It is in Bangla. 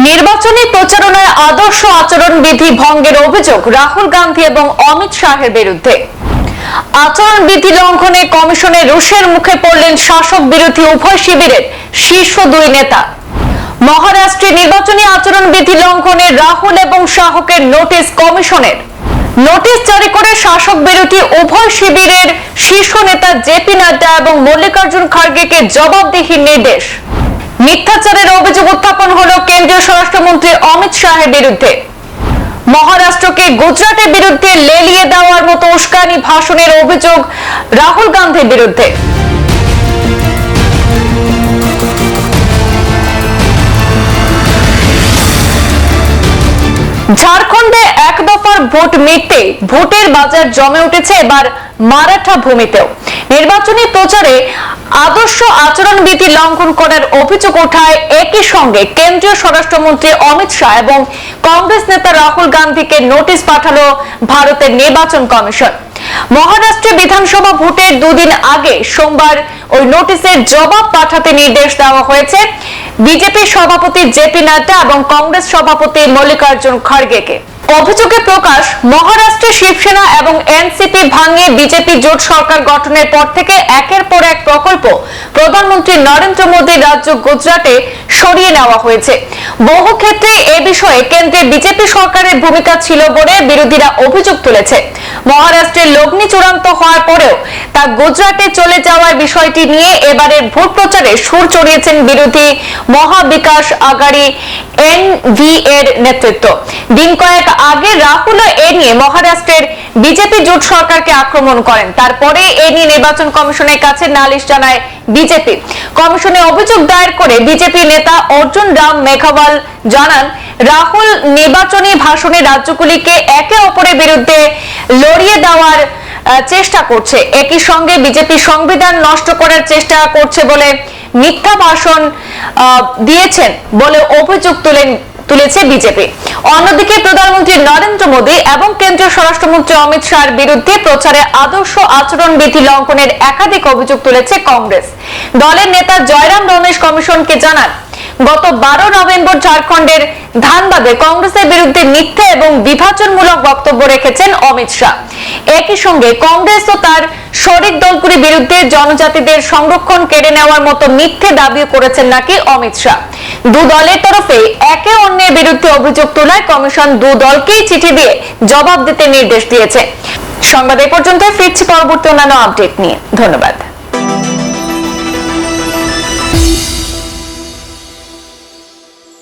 নির্বাচনী প্রচারণায় আদর্শ আচরণ বিধি ভঙ্গের অভিযোগ রাহুল গান্ধী এবং অমিত শাহের বিরুদ্ধে। আচরণ বিধি লঙ্ঘনে কমিশনের রুশের মুখে পড়লেন শাসক বিরোধী উভয় শিবিরের শীর্ষ দুই নেতা। মহারাষ্ট্রে নির্বাচনী আচরণ বিধি লঙ্ঘনে রাহুল এবং শাহকের নোটিশ কমিশনের। নোটিশ জারি করে শাসক বিরোধী উভয় শিবিরের শীর্ষ নেতা জেপি নাড্ডা এবং মল্লিকার্জুন খার্গেকে জবাবদিহির নির্দেশ মিথ্যাচারের অভিযোগ উত্থাপন হলো কেন্দ্রীয় স্বরাষ্ট্রমন্ত্রী অমিত শাহের বিরুদ্ধে। মহারাষ্ট্রকে গুজরাটের বিরুদ্ধে লেলিয়ে দেওয়ার মতো উস্কানি ভাষণের অভিযোগ রাহুল গান্ধীর বিরুদ্ধে। ঝাড়খণ্ডে এক দফার ভোট মিটতে ভোটের বাজার জমে উঠেছে এবার মারাঠা ভূমিতেও। নির্বাচনী প্রচারে আদর্শ আচরণবিধি লঙ্ঘন করার অভিযোগ ওঠায় একই সঙ্গে কেন্দ্রীয় স্বরাষ্ট্রমন্ত্রী অমিত শাহ এবং কংগ্রেস নেতা রাহুল গান্ধীকে নোটিশ পাঠালো ভারতের নির্বাচন কমিশন। মহারাষ্ট্রে বিধানসভা ভোটের দুদিন আগে সোমবার ওই নোটিশের জবাব পাঠাতে নির্দেশ দেওয়া হয়েছে। বিজেপি সভাপতি জেপি নাড্ডা এবং কংগ্রেস সভাপতি মল্লিকার্জুন খড়গেকে অভিযোগে প্রকাশ, মহারাষ্ট্রে শিবসেনা এবং এনসিপি ভাঙিয়ে বিজেপি জোট সরকার গঠনের পর থেকে একের পর এক প্রকল্প প্রধানমন্ত্রী নরেন্দ্র মোদীর রাজ্য গুজরাটে সরিয়ে নেওয়া হয়েছে। বহু ক্ষেত্রে এ বিষয়ে কেন্দ্রে বিজেপি সরকারের ভূমিকা ছিল বলে বিরোধীরা অভিযোগ তুলেছে। মহারাষ্ট্রের লগ্নি চূড়ান্ত হওয়ার পরেও তা গুজরাটে চলে যাওয়ার বিষয়টি নিয়ে এবারের ভোট প্রচারে সুর চড়িয়েছেন বিরোধী মহাবিকাশ আগাড়ি এনভি এর নেতৃত্ব। দিন কয়েক আগে রাহুল এ নিয়ে মহারাষ্ট্রের বিজেপি জোট সরকারকে আক্রমণ করেন। তারপরে এ নিয়ে নির্বাচন কমিশনের কাছে নালিশ জানায় বিজেপি। কমিশনে অভিযোগ দায়ের করে বিজেপি নেতা অর্জুন রাম মেঘাওয়াল জানান, রাহুল নির্বাচনী ভাষণে রাজ্যগুলিকে একে অপরের বিরুদ্ধে লড়িয়ে দেওয়ার চেষ্টা করছে। একই সঙ্গে বিজেপি সংবিধান নষ্ট করার চেষ্টা করছে বলে মিথ্যা ভাষণ দিয়েছেন বলে অভিযোগ তুলেন তুলেছে বিজেপি। অন্যদিকে প্রধানমন্ত্রী নরেন্দ্র মোদী এবং কেন্দ্রীয় স্বরাষ্ট্রমন্ত্রী অমিত শাহর বিরুদ্ধে প্রচারে আদর্শ আচরণ বিধি লঙ্ঘনের একাধিক অভিযোগ তুলেছে কংগ্রেস। দলের নেতা জয়রাম রমেশ কমিশনকে জানান, গত বারো নভেম্বর ঝাড়খণ্ডের ধানবাদে কংগ্রেসের বিরুদ্ধে মিথ্যে এবং বিভাজনমূলক বক্তব্য রেখেছেন অমিত শাহ। একই সঙ্গে কংগ্রেস ও তার শরিক দলগুলির বিরুদ্ধে জনজাতিদের সংরক্ষণ কেড়ে নেওয়ার মতো মিথ্যে দাবিও করেছেন নাকি অমিত শাহ। দু দলের তরফে একে অন্যের বিরুদ্ধে অভিযোগ তোলায় কমিশন দু দলকেই চিঠি দিয়ে জবাব দিতে নির্দেশ দিয়েছে। সংবাদ এ পর্যন্ত, ফিরছি পরবর্তী অন্যান্য আপডেট নিয়ে। ধন্যবাদ।